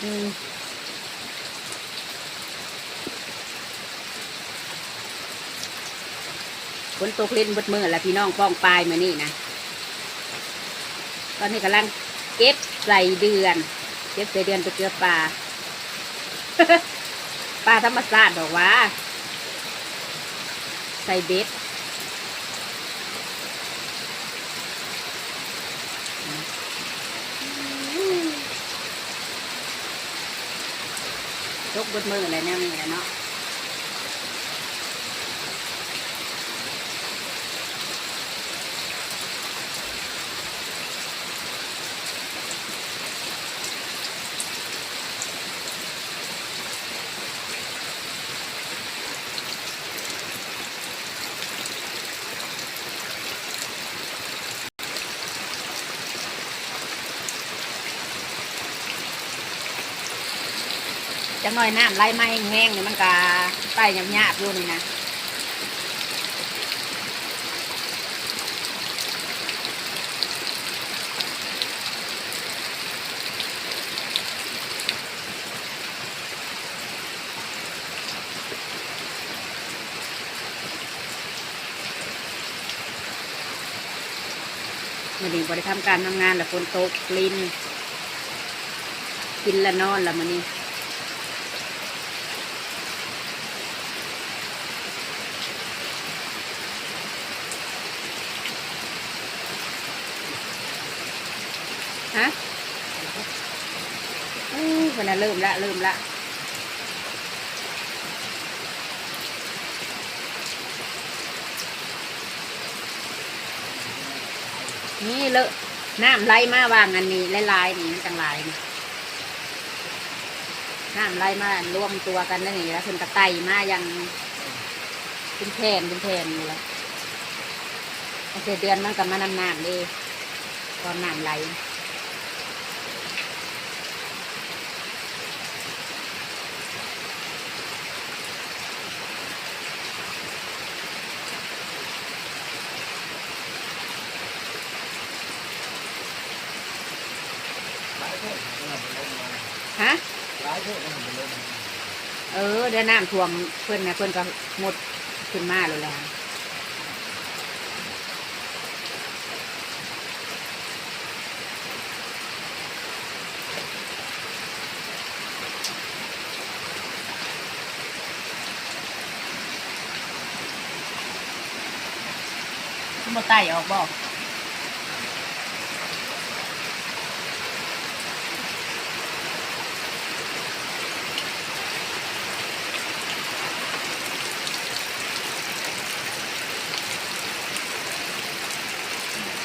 ฝนตกเล่นบดมือแล้วพี่น้องป้องปลายมานี่นะ ตอนนี้กำลังเก็บใส่เดือน เก็บใส่เดือนไปเกลือปลา ปลาธรรมชาติบอกว่า ใส่เบ็ด ยกบดมืออะไรแนวนี้แหละเนาะ จังหน่อยน้ำไหลมาแห้งๆนี่ยมันก็ใต้หยาบๆอยู่นี่นะมันนี้บริทำการทำงานแล้วฝนตกลินกินละนอนล้วมันนี้ ฮะอู้คนน่ะเริ่มละเริ่มละนี่เลอะน้ำไหลมาวางอันนี้ลายๆนี่มันจังลายนี่น้ำไหลมารวมตัวกันแล้วนี่แล้วเพิ่นกระไตมายังเป็นแผ่นเป็นแผ่นอยู่แล้วเศษเดือนมันกับมานำน้ำเลยตอนน้ำไหล เออเดี๋ยวน้ำท่วมเพื่อนนะเพื่อนก็หมดขึ้นมาเลยแหละขึ้นมาไต่ออกบอก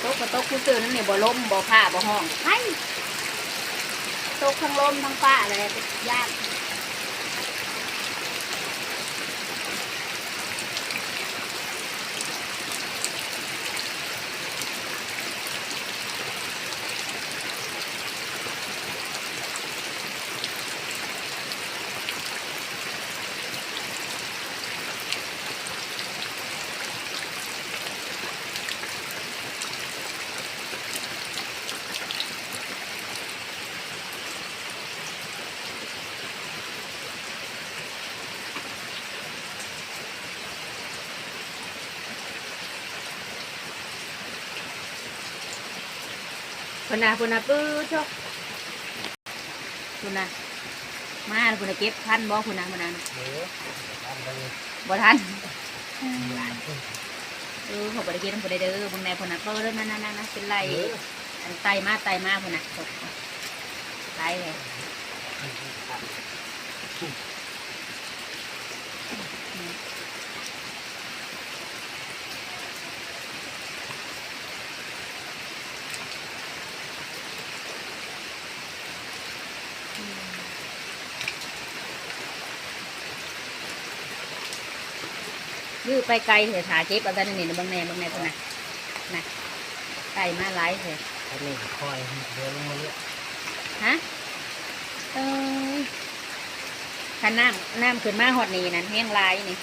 ต๊ะกับโต๊ะคู่ซื้อนั่นเนี่ยบ่ล้มบ่ผ้าบ่ห้องไอ้โต๊ะทั้งล้มทั้งป้าอะไรยาก พุ่นน่ะพุ่นน่ะปื้อชกพุ่นน่ะมาแล้วพุ่นน่ะเก็บทันบ่พุ่นน่ะพุ่นน่ะบ่ทันเออเขาบ่ได้เก็บทั้งพุ่นได้เด้อพุ่นน่ะพุ่นน่ะเปิดนั่นนั่นนั่นเป็นไรอันไตมาไตมาพุ่นน่ะตกไตเลย ยื้อไปไกลเถอะถาเจ็บเอาแต่นี่นี่เบางแน่เบางแน่พุ่นน่ะน่ะไตมาหลายเถอะอันนี้คอยเดินลงมาเรื่อยฮะเออขันน้ำน้ำขึ้นมาหอดนี่นั่นแห้งหลายนี่